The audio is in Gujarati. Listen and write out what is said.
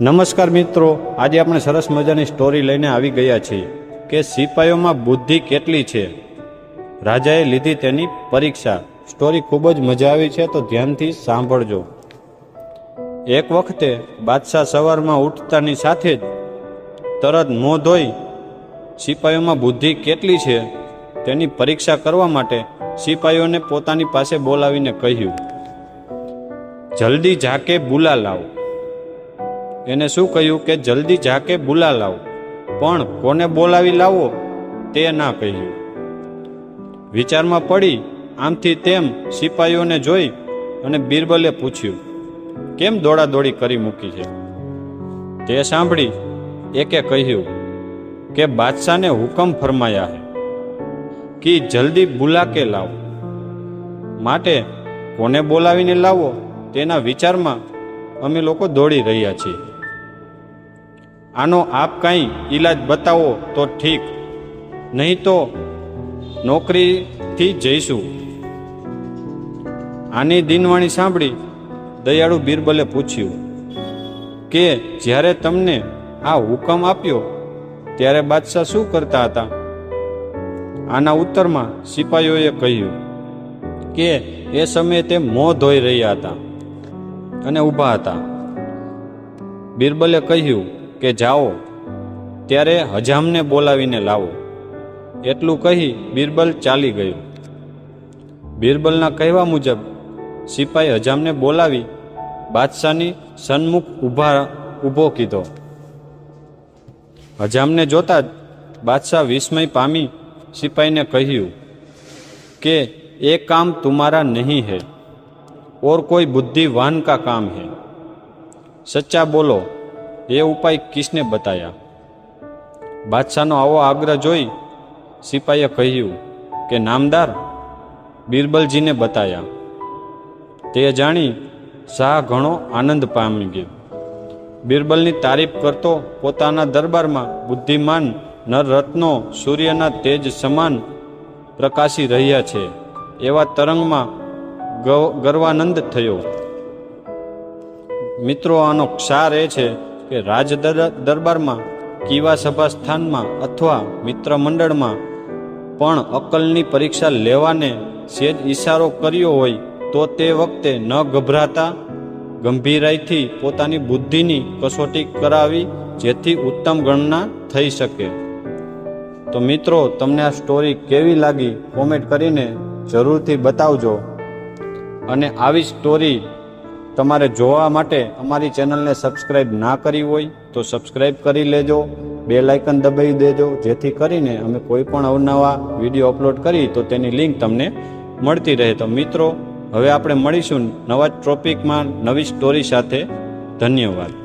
નમસ્કાર મિત્રો, આજે આપણે સરસ મજાની સ્ટોરી લઈને આવી ગયા છીએ કે સિપાઈઓમાં બુદ્ધિ કેટલી છે. રાજાએ લીધી તેની પરીક્ષા. સ્ટોરી ખૂબ જ મજા આવી છે, તો ધ્યાનથી સાંભળજો. એક વખતે બાદશાહ સવારમાં ઉઠતાની સાથે જ તરત મોં ધોઈ સિપાઈઓમાં બુદ્ધિ કેટલી છે તેની પરીક્ષા કરવા માટે સિપાઈઓને પોતાની પાસે બોલાવીને કહ્યું, જલ્દી જાકે બુલા લાવો. એને શું કહ્યું કે જલ્દી જાકે બુલા લાવો. પણ કોને બોલાવી લાવો તે ના કહ્યું. વિચારમાં પડી આમથી તેમ સિપાહીઓને જોઈ અને બિરબલે પૂછ્યું, કેમ દોડાદોડી કરી મૂકી છે? તે સાંભળી એકે કહ્યું કે, બાદશાહને હુકમ ફરમાયા હે કે જલ્દી બુલા કે લાવો. માટે કોને બોલાવીને લાવો તેના વિચારમાં અમે લોકો દોડી રહ્યા છીએ. આનો આપ કાંઈ ઈલાજ બતાવો તો ઠીક. નહીં તો નોકરીથી જઈશું. આની દિનવાણી સાંભળી દયાળુ બિરબલે પૂછ્યું કે જ્યારે તમને આ હુકમ આપ્યો, ત્યારે બાદશાહ શું કરતા હતા? આના ઉત્તરમાં સિપાહીઓએ કહ્યું કે એ સમયે તે મોં ધોઈ રહ્યા હતા અને ઊભા હતા. બિરબલે કહ્યું કે જાઓ, ત્યારે હજામને બોલાવીને લાવો. એટલું કહી બિરબલ ચાલી ગયું. બિરબલના કહેવા મુજબ સિપાઈ હજામને બોલાવી બાદશાહની સન્મુખ ઊભા ઊભો કીધો. હજામને જોતા જ બાદશાહ વિસ્મય પામી સિપાઈને કહ્યું કે, એ કામ તુમારા નહીં હે, ઓર કોઈ બુદ્ધિવાન કા કામ હે? સચ્ચા બોલો એ ઉપાય કિસને બતાયા? બાદશાહનો આવો આગ્રહ જોઈ સિપાઈએ કહ્યું કે, નામદાર, બિરબલજીને બતાયા. તે જાણી શાહ ઘણો આનંદ પામી ગયો. બિરબલની તારીફ કરતો પોતાના દરબારમાં બુદ્ધિમાન નરરત્નો સૂર્યના તેજ સમાન પ્રકાશી રહ્યા છે, એવા તરંગમાં ગર્વાનંદ થયો. મિત્રો, આનો ક્ષાર એ છે કે રાજ દર- દરબારમાં, કીવા સભા સ્થાનમાં અથવા મિત્ર મંડળમાં પણ અકલની પરીક્ષા લેવાને સેજ ઈશારો કર્યો હોય તો તે વખતે ન ગભરાતા, ગંભીરાઈથી પોતાની બુદ્ધિની કસોટી કરાવી જેથી ઉત્તમ ગણના થઈ શકે. તો મિત્રો, તમને આ સ્ટોરી કેવી લાગી? કોમેન્ટ કરીને જરૂરથી બતાવજો. અને આવી સ્ટોરી તમારે જોવા માટે અમારી ચેનલને સબસ્ક્રાઈબ ના કરી હોય તો સબસ્ક્રાઈબ કરી લેજો, બે લાઇકન દબાવી દેજો, જેથી કરીને અમે કોઈ પણ અવનવા વીડિયો અપલોડ કરી તો તેની લિંક તમને મળતી રહે. તો મિત્રો, હવે આપણે મળીશું નવા ટોપિકમાં નવી સ્ટોરી સાથે. ધન્યવાદ.